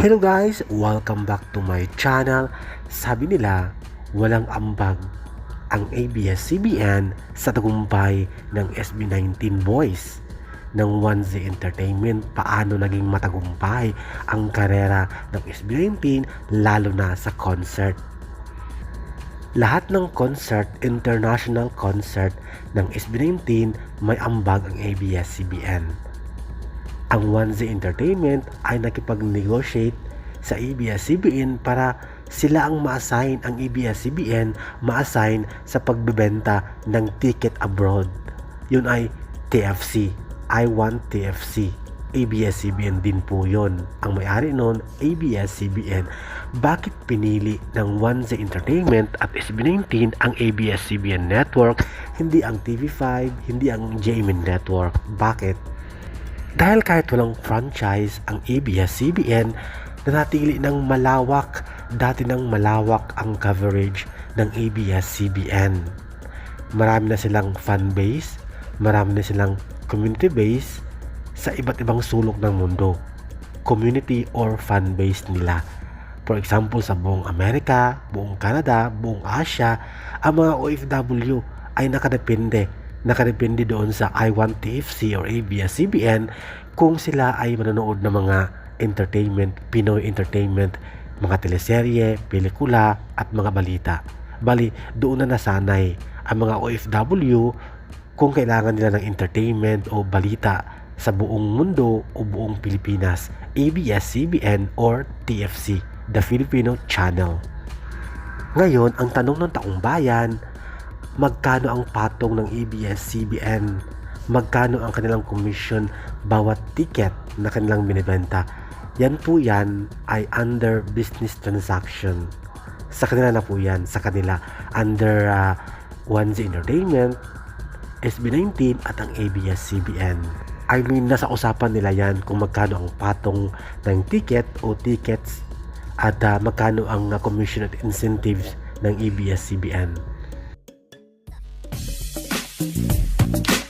Hello guys! Welcome back to my channel. Sabi nila, walang ambag ang ABS-CBN sa tagumpay ng SB19 Boys ng 1Z Entertainment paano naging matagumpay ang karera ng SB19 lalo na sa concert. Lahat ng concert, international concert ng SB19 may ambag ang ABS-CBN ang 1Z Entertainment ay nakipag-negotiate sa ABS-CBN para sila ang ma-assign ang ABS-CBN ma-assign sa pagbebenta ng ticket abroad. Yun ay TFC. I want TFC. ABS-CBN din po yun. Ang may-ari nun, ABS-CBN. Bakit pinili ng 1Z Entertainment at SB19 ang ABS-CBN network, hindi ang TV5, hindi ang JMN network? Bakit? Dahil kahit walang franchise ang ABS-CBN, nanatili ng malawak, dati ng malawak ang coverage ng ABS-CBN. Marami na silang fan base, marami na silang community base sa iba't ibang sulok ng mundo. Community or fan base nila. For example, sa buong Amerika, buong Canada, buong Asia, ang mga OFW ay nakadepende nakadepende doon sa I Want TFC or ABS-CBN kung sila ay manonood ng mga entertainment, Pinoy entertainment, mga teleserye, pelikula at mga balita. Bali, doon na nasanay ang mga OFW kung kailangan nila ng entertainment o balita sa buong mundo o buong Pilipinas, ABS-CBN or TFC, the Filipino Channel. Ngayon, ang tanong ng taong bayan, magkano ang patong ng ABS-CBN? Magkano ang kanilang commission bawat ticket na kanilang binibenta? Yan po yan ay under business transaction. Sa kanila na po yan, sa kanila under uh, 1Z Entertainment, SB19 at ang ABS-CBN. I mean, nasa usapan nila yan kung magkano ang patong ng ticket o tickets at uh, magkano ang uh, commission at incentives ng ABS-CBN. Thank you.